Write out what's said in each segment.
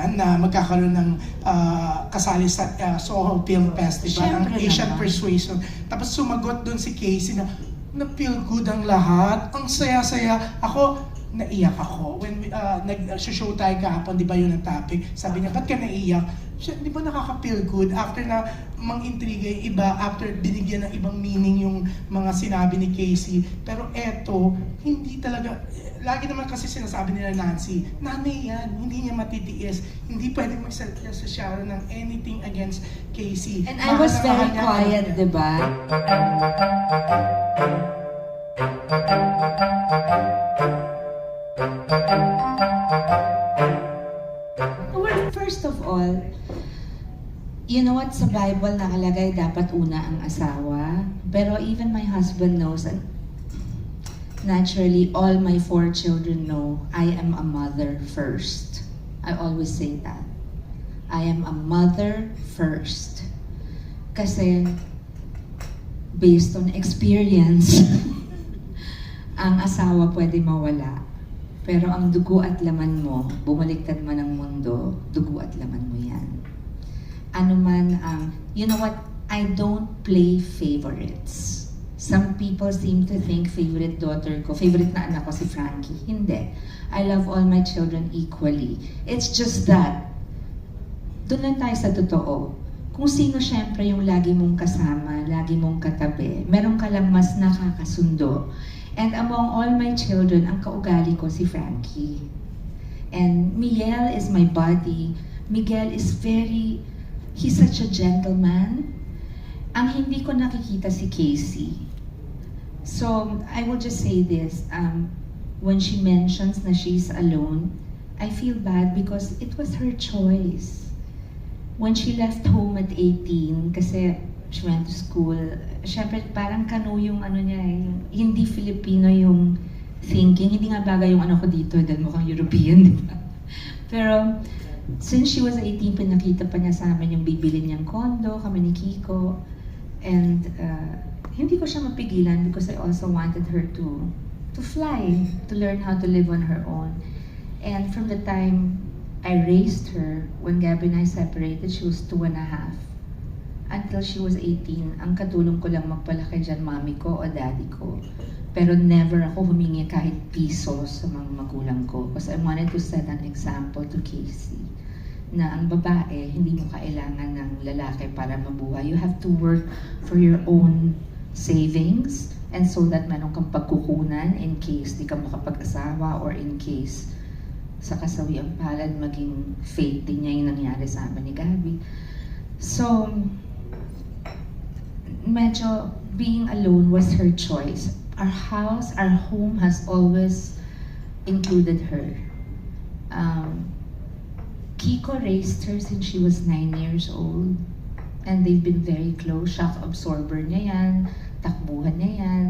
yan na magkakaroon ng ah, kasali sa ah, Soho Film Festival, ang Siyempre Asian naman. Persuasion. Tapos sumagot doon si Casey na na feel good ang lahat. Ang saya-saya. Ako, naiyak ako. When we, uh, nag-show tayo kahapon, di ba yun ang topic? Sabi niya, ba't ka naiyak? Siya, di ba nakaka-feel good? After na mang-intriga yung iba, after binigyan ng ibang meaning yung mga sinabi ni Casey. Pero eto, hindi talaga, lagi naman kasi sinasabi nila Nancy, nanay yan, hindi niya matitiis. Hindi pwedeng magsalita sa Sharon ng anything against Casey. And I was very quiet, di ba? you know what, sa Bible nakalagay dapat una ang asawa. Pero even my husband knows, and naturally, all my four children know I am a mother first. I always say that. I am a mother first. Kasi, based on experience, ang asawa pwede mawala. Pero ang dugo at laman mo, bumaliktad man ang mundo, dugo at laman mo yan. Ano ang, you know what, I don't play favorites. Some people seem to think favorite daughter ko, favorite na anak ko si Frankie. Hindi. I love all my children equally. It's just that, doon lang tayo sa totoo. Kung sino syempre yung lagi mong kasama, lagi mong katabi, meron ka lang mas nakakasundo. And among all my children, ang kaugali ko si Frankie. And Miguel is my buddy. Miguel is very, he's such a gentleman. Ang hindi ko nakikita si Casey. So, I will just say this. Um, when she mentions na she's alone, I feel bad because it was her choice. When she left home at 18, kasi she went to school, syempre parang kano yung ano niya eh, hindi Filipino yung thinking. Hindi nga bagay yung ano ko dito dahil mukhang European, di ba? Pero since she was 18, pinakita pa niya sa amin yung bibili niyang kondo, kami ni Kiko. And uh, hindi ko siya mapigilan because I also wanted her to to fly, to learn how to live on her own. And from the time I raised her, when Gabby and I separated, she was two and a half. Until she was 18, ang katulong ko lang magpalaki dyan, mami ko o daddy ko. Pero never ako humingi kahit piso sa mga magulang ko. Because I wanted to set an example to Casey na ang babae, hindi mo kailangan ng lalaki para mabuhay. You have to work for your own savings and so that meron kang pagkukunan in case di ka makapag-asawa or in case sa kasawiang palad maging fate din niya yung nangyari sa amin ni Gabi. So, medyo being alone was her choice. Our house, our home has always included her. Um, Kiko raised her since she was nine years old. And they've been very close. Shock absorber niya yan, takbuhan niya yan,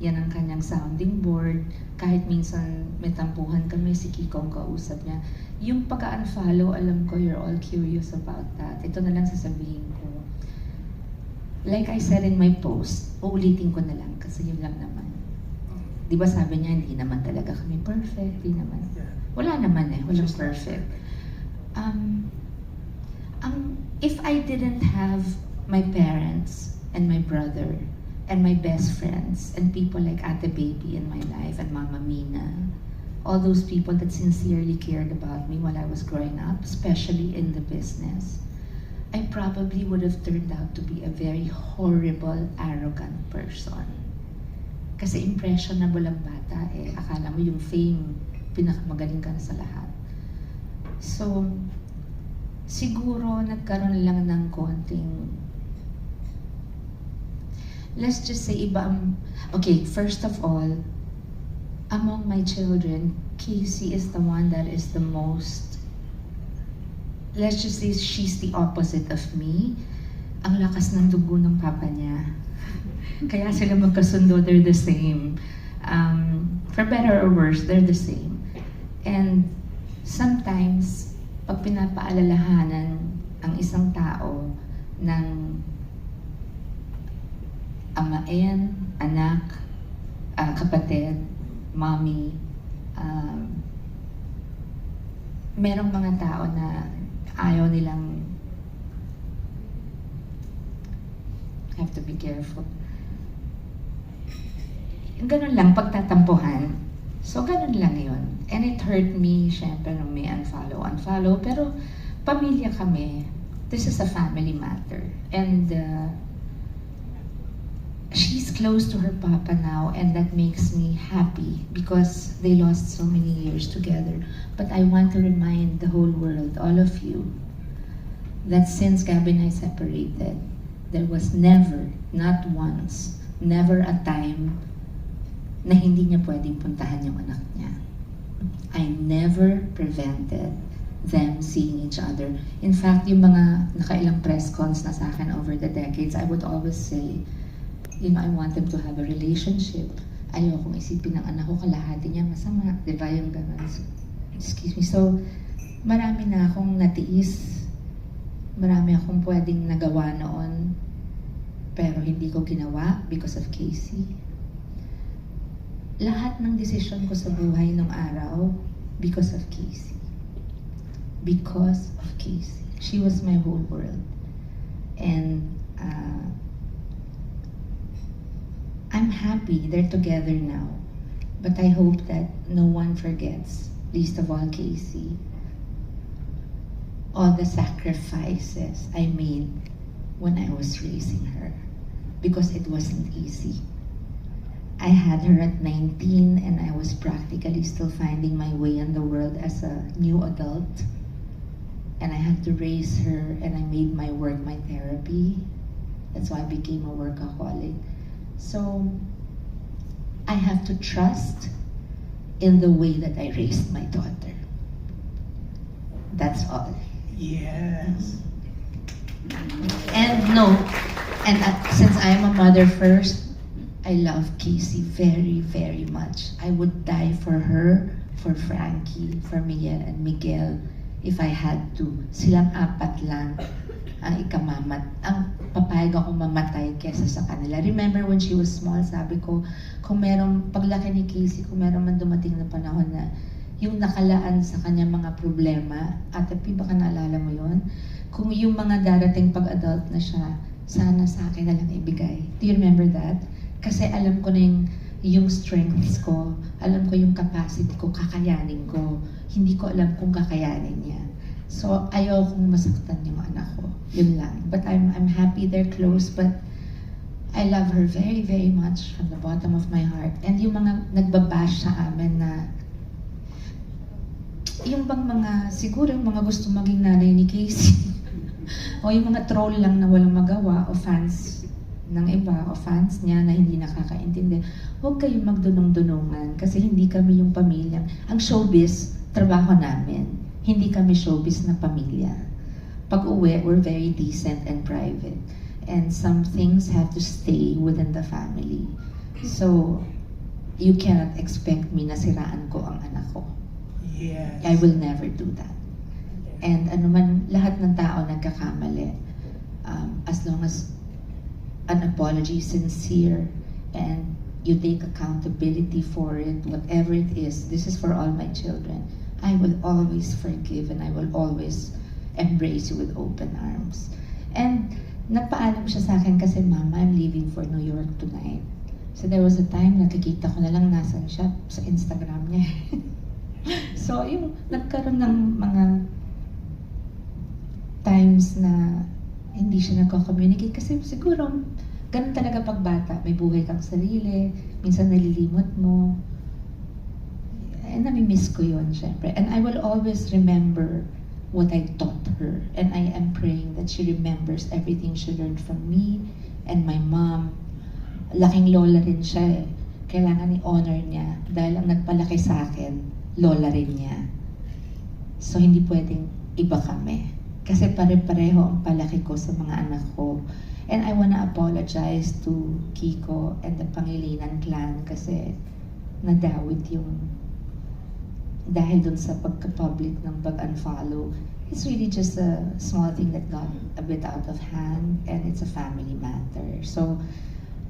yan ang kanyang sounding board. Kahit minsan may tampuhan kami, si Kiko ang kausap niya. Yung pagka-unfollow, alam ko you're all curious about that. Ito na lang sasabihin ko. Like I said in my post, uulitin ko na lang kasi yun lang naman. Di ba sabi niya, hindi naman talaga kami perfect, hindi naman. Wala naman eh, walang perfect. Um, um, if I didn't have my parents and my brother and my best friends and people like Ate Baby in my life and Mama Mina, all those people that sincerely cared about me while I was growing up, especially in the business, I probably would have turned out to be a very horrible, arrogant person. Kasi impressionable ang bata eh. Akala mo yung fame, pinakamagaling ka na sa lahat. So, siguro nagkaroon lang ng konting let's just say iba ang okay first of all among my children Casey is the one that is the most let's just say she's the opposite of me. Ang lakas ng dugo ng papa niya. Kaya sila magkasundo they're the same. Um, for better or worse they're the same. And sometimes pag pinapaalalahanan ang isang tao ng amain, anak, ah, kapatid, mommy, um, merong mga tao na ayaw nilang have to be careful. Ganun lang, pagtatampuhan. So, ganun lang yun. And it hurt me, syempre, nung may unfollow, unfollow. Pero, pamilya kami. This is a family matter. And, uh, she's close to her papa now, and that makes me happy because they lost so many years together. But I want to remind the whole world, all of you, that since Gabby and I separated, there was never, not once, never a time na hindi niya pwedeng puntahan yung anak niya. I never prevented them seeing each other. In fact, yung mga nakailang press cons na sa akin over the decades, I would always say, you know, I want them to have a relationship. Ayokong isipin ng anak ko kalahati niya masama. Di ba yung gano'n? So, excuse me. So, marami na akong natiis. Marami akong pwedeng nagawa noon. Pero hindi ko ginawa because of Casey. Lahat ng desisyon ko sa buhay nung araw because of Casey. Because of Casey. She was my whole world. And uh, I'm happy they're together now. But I hope that no one forgets, least of all Casey, all the sacrifices I made when I was raising her. Because it wasn't easy. I had her at 19 and I was practically still finding my way in the world as a new adult. And I had to raise her and I made my work my therapy. That's why I became a workaholic. So I have to trust in the way that I raised my daughter. That's all. Yes. And no, and uh, since I'm a mother first, I love Casey very, very much. I would die for her, for Frankie, for Miguel and Miguel if I had to. Silang apat lang ang ikamamat. Ang papayag ako mamatay kesa sa kanila. Remember when she was small, sabi ko, kung merong paglaki ni Casey, kung meron man dumating na panahon na yung nakalaan sa kanya mga problema, Ate P, baka naalala mo yon Kung yung mga darating pag-adult na siya, sana sa akin na lang ibigay. Do you remember that? Kasi alam ko na yung, yung strengths ko, alam ko yung capacity ko, kakayanin ko. Hindi ko alam kung kakayanin niya. So, ayaw kong masaktan yung anak ko. Yun lang. But I'm, I'm happy they're close, but I love her very, very much from the bottom of my heart. And yung mga nagbabash sa amin na yung bang mga, siguro yung mga gusto maging nanay ni Casey. o yung mga troll lang na walang magawa o fans ng iba o fans niya na hindi nakakaintindi. Huwag kayong magdunong-dunungan kasi hindi kami yung pamilya. Ang showbiz, trabaho namin. Hindi kami showbiz na pamilya. Pag uwi, we're very decent and private. And some things have to stay within the family. So, you cannot expect me na siraan ko ang anak ko. Yes. I will never do that. And ano man, lahat ng tao nagkakamali. Um, as long as an apology is sincere and you take accountability for it, whatever it is, this is for all my children. I will always forgive and I will always embrace you with open arms. And napaalam siya sa akin kasi, Mama, I'm leaving for New York tonight. So there was a time nakikita ko na lang nasan siya sa Instagram niya. so yung nagkaroon ng mga times na hindi siya nagko-communicate kasi siguro ganun talaga pag bata. May buhay kang sarili, minsan nalilimot mo. And nami-miss ko yun, syempre. And I will always remember what I taught her. And I am praying that she remembers everything she learned from me and my mom. Laking lola rin siya eh. Kailangan i-honor niya dahil ang nagpalaki sa akin, lola rin niya. So hindi pwedeng iba kami. Kasi pare-pareho ang palaki ko sa mga anak ko. And I wanna apologize to Kiko and the Pangilinan clan kasi nadawit yung dahil dun sa pagka-public ng pag-unfollow, it's really just a small thing that got a bit out of hand and it's a family matter. So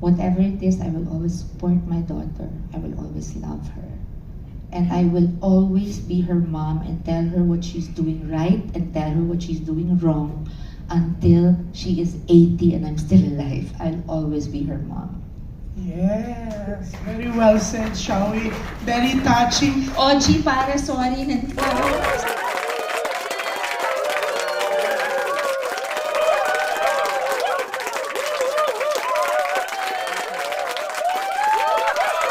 whatever it is, I will always support my daughter. I will always love her. And I will always be her mom and tell her what she's doing right and tell her what she's doing wrong until she is 80 and I'm still alive. I'll always be her mom. Yes, very well said, Shawi. Very touching. Oji, para sorry na.